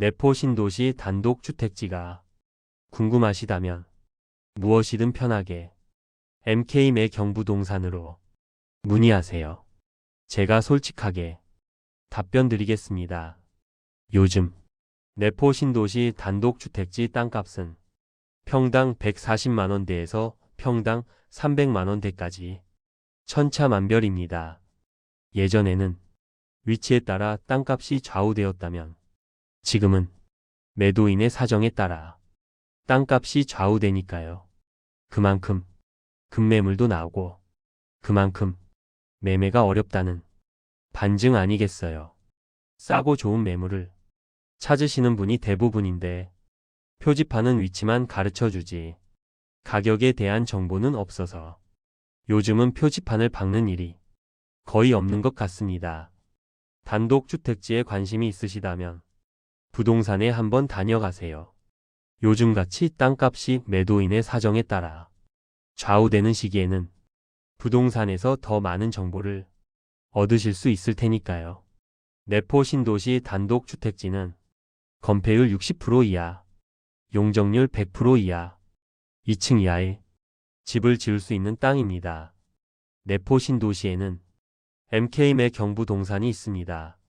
내포 신도시 단독주택지가 궁금하시다면 무엇이든 편하게 MK매 경부동산으로 문의하세요. 제가 솔직하게 답변 드리겠습니다. 요즘 내포 신도시 단독주택지 땅값은 평당 140만원대에서 평당 300만원대까지 천차만별입니다. 예전에는 위치에 따라 땅값이 좌우되었다면 지금은 매도인의 사정에 따라 땅값이 좌우되니까요. 그만큼 급매물도 나오고 그만큼 매매가 어렵다는 반증 아니겠어요. 싸고 좋은 매물을 찾으시는 분이 대부분인데 표지판은 위치만 가르쳐 주지 가격에 대한 정보는 없어서 요즘은 표지판을 박는 일이 거의 없는 것 같습니다. 단독주택지에 관심이 있으시다면 부동산에 한번 다녀가세요. 요즘같이 땅값이 매도인의 사정에 따라 좌우되는 시기에는 부동산에서 더 많은 정보를 얻으실 수 있을 테니까요. 내포 신도시 단독주택지는 건폐율 60% 이하, 용적률 100% 이하, 2층 이하에 집을 지을 수 있는 땅입니다. 내포 신도시에는 MK매 경부동산이 있습니다.